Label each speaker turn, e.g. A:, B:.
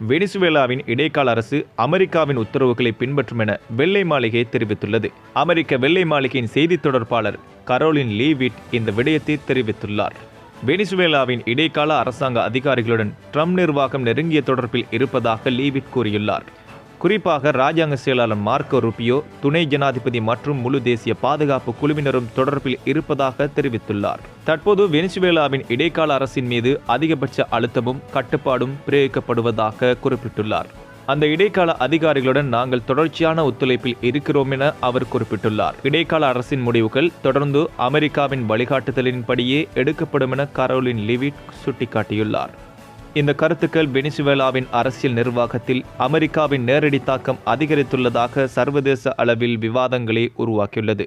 A: வெனிசுவேலாவின் இடைக்கால அரசு அமெரிக்காவின் உத்தரவுகளை பின்பற்றும் என வெள்ளை மாளிகை தெரிவித்துள்ளது. அமெரிக்க வெள்ளை மாளிகையின் செய்தித் தொடர்பாளர் கரோலின் லீவிட் இந்த விடயத்தை தெரிவித்துள்ளார். வெனிசுவேலாவின் இடைக்கால அரசாங்க அதிகாரிகளுடன் ட்ரம்ப் நிர்வாகம் நெருங்கிய தொடர்பில் இருப்பதாக லீவிட் கூறியுள்ளார். குறிப்பாக ராஜாங்க செயலாளர் மார்க்கோ ருபியோ துணை ஜனாதிபதி மற்றும் முழு தேசிய பாதுகாப்பு குழுவினரும் தொடர்பில் இருப்பதாக தெரிவித்துள்ளார். தற்போது வெனிசுவேலாவின் இடைக்கால அரசின் மீது அதிகபட்ச அழுத்தமும் கட்டுப்பாடும் பிரயோகிக்கப்படுவதாக குறிப்பிட்டுள்ளார். அந்த இடைக்கால அதிகாரிகளுடன் நாங்கள் தொடர்ச்சியான ஒத்துழைப்பில் இருக்கிறோம் என அவர் குறிப்பிட்டுள்ளார். இடைக்கால அரசின் முடிவுகள் தொடர்ந்து அமெரிக்காவின் வழிகாட்டுதலின்படியே எடுக்கப்படும் என கரோலின் லிவிட் சுட்டிக்காட்டியுள்ளார். இந்த கருத்துக்கள் வெனிசுவேலாவின் அரசியல் நிர்வாகத்தில் அமெரிக்காவின் நேரடி தாக்கம் அதிகரித்துள்ளதாக சர்வதேச அளவில் விவாதங்களை உருவாக்கியுள்ளது.